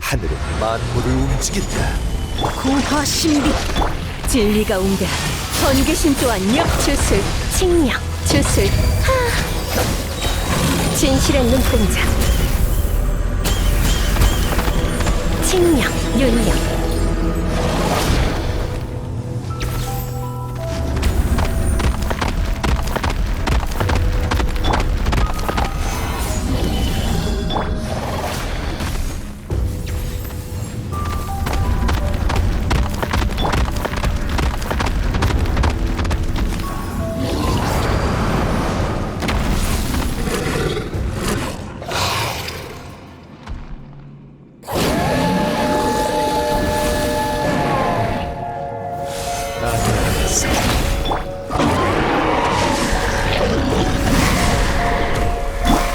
하늘은 만물을 움직인다. 고화 신비 진리가 웅대. 번개신 또한 역주술 칭령 주술 하. 진실의 눈동자. 칭령 윤령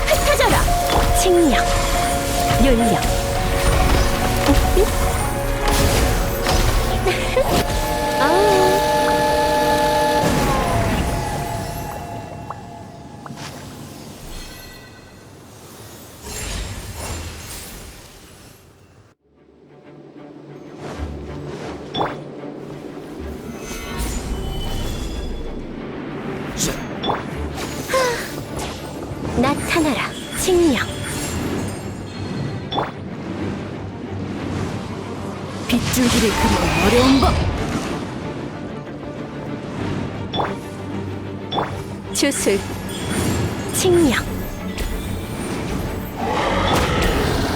흩어져라. 칭령 윤령 빗줄기를 그리기 어려운 법. 주술 칭령.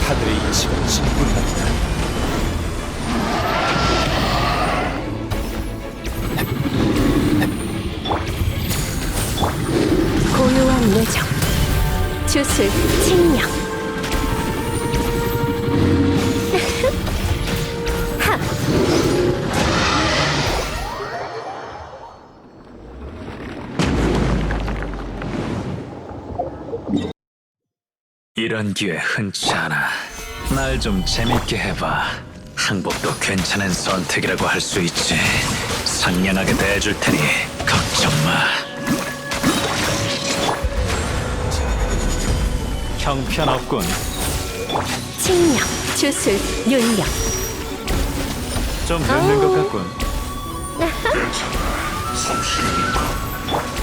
하늘의 이치가 진군한다. 고요한 내정 주술 이런 기회 흔치 않아. 날 좀 재밌게 해봐. 항복도 괜찮은 선택이라고 할 수 있지. 상냥하게 대해줄 테니 걱정 마. 형편없군. 칭령 주술 윤령 좀 늦는 것 같군.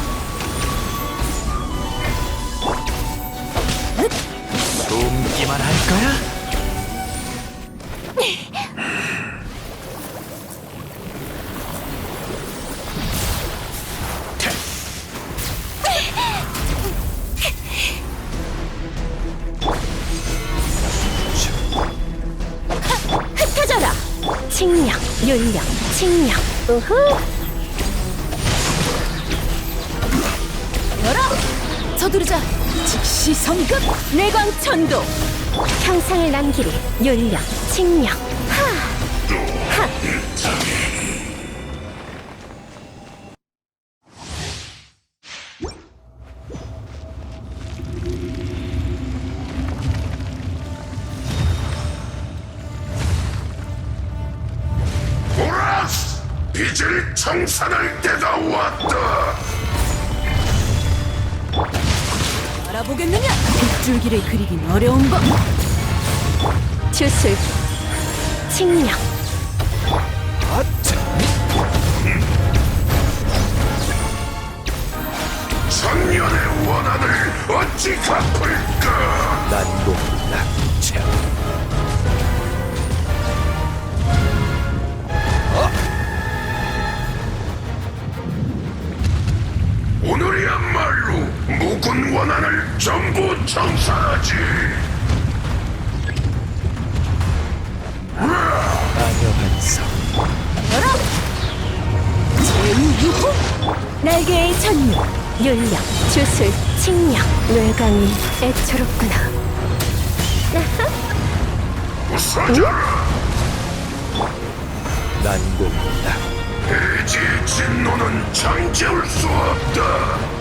숨기만 할 거야? 흩어져라. 칭령 윤령 칭령. 우후. 열어. 서두르자 즉시 성급 내광천도! 향상을 남기리. 윤령 칭령 하하! 보라스! 빚을 청산할 때가 왔다! 알아보겠느냐 빗줄기를 그리긴 어려운 법 주술 칭령 천년의 원한을 어찌 갚을까? 난공 낙체. 오늘이야말로 묵은 원한을 전부 청산하지! 나녀한성. 열어 제2유호 날개의 전율 윤령 주술 칭령 뇌강이 애처롭구나 부서져라! 난공 낙. 대지의 진노는 잠재울 수 없다!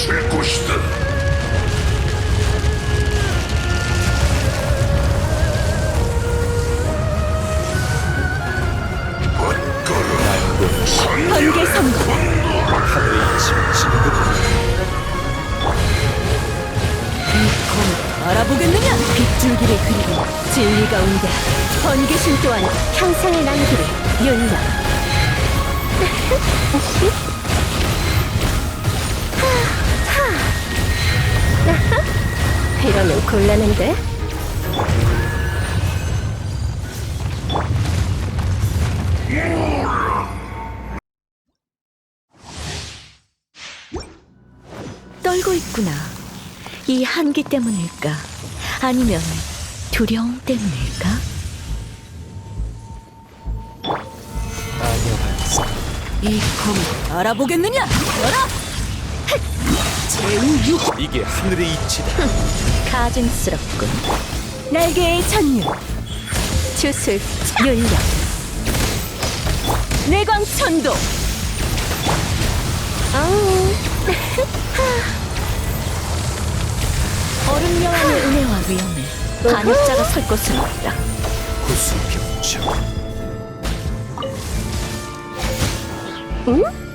묻힐 것이다. 번개 진군한다. 검 알아보겠느냐 빗줄기를 그리고 진리 가운데 번개신 또한 향상의 난기를 열려 이러면 곤란한데 떨고 있구나. 이 한기 때문일까? 아니면 두려움 때문일까? 이 검을 알아보겠느냐? 열어! 제우 유호 이게 하늘의 이치다. 가증스럽군. 날개의 전율, 주술, 윤력, 내광천도. 아우. 얼음 영혼의 은혜와 위험에 반역자가 설 곳은 없다. 구수병청 응?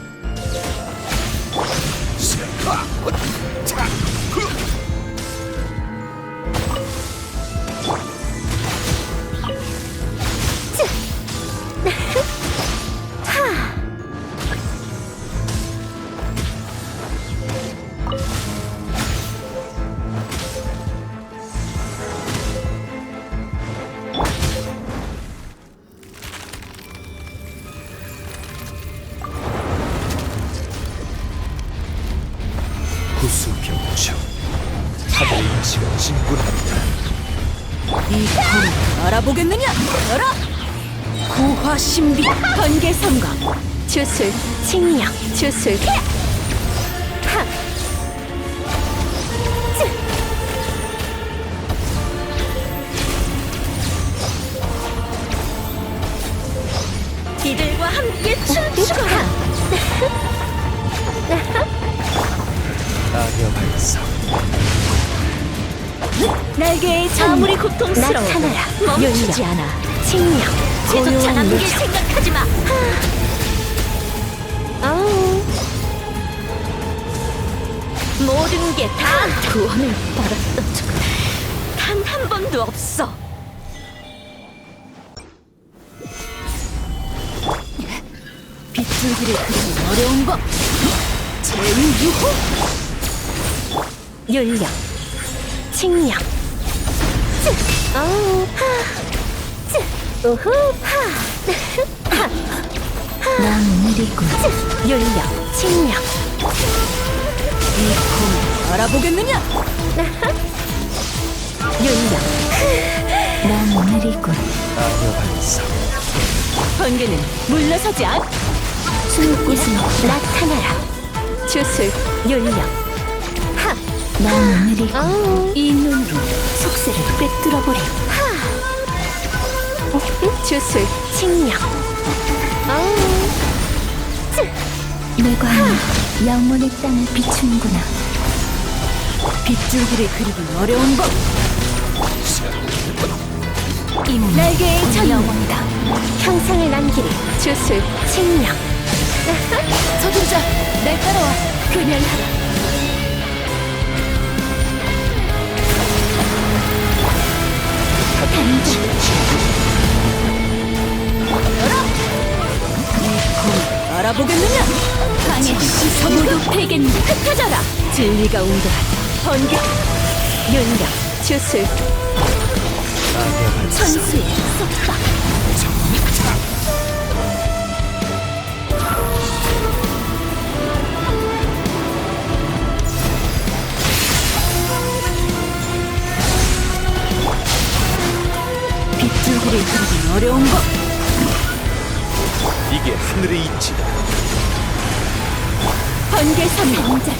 열어! 구화 신비 번개 성광. 주술 칭령 주술 아무리 고통스러워 나타나라. 멈추지 않아. 칭령 제조차 남길 생각하지 마. 아우. 모든 게 다 구원을 받았던 적단한 번도 없어. 빗줄기를 그리는 어려운 법. 제우유호? 윤력 칭령 쯔 어우 하 쯔. 우후 하 하. 난 느리군 쯔. 윤력 칭령 이콤 알아보겠느냐 윤력 난 마녀 반사 번개는 물러서지 않 숨곳은 나타나라 주술 윤력 하난 느리군 이 눈으로 속세를 꿰뚫어버려. 주술 칭령 내관이 영혼의 땅을 비추는구나. 빗줄기를 그리기 어려운 법 이몸 날개의 전 영혼이다. 향상을 남기리 주술 칭령 서두르자 날 따라와. 그녀하라 진군한다. 알아보겠느냐? 방해 모두 패겠니? 흩어져라! 진리가 온도하다 번개 윤력 주술 천수의 속박 어려운 법 이게 하늘의 이치다. 번개 선물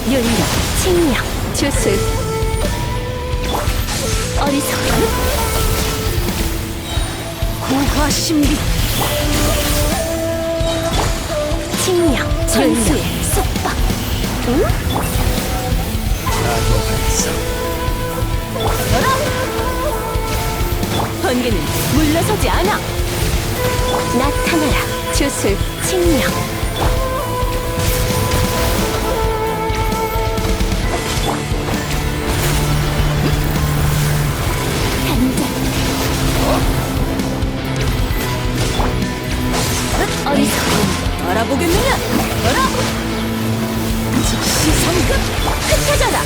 윤력 칭령 주술 어리석은 구화 신비. 칭령 전수의 속박 악의 발사 번개는 물러서지 않아. 나타나라. 주술 칭령. 알아보겠느냐? 알아! 즉시 성급 흩어져라!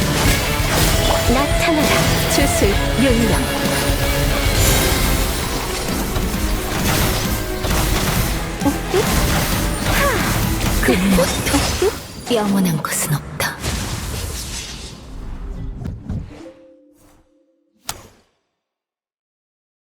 나타나라. 주술 윤령. 그 영원한 것은 없다.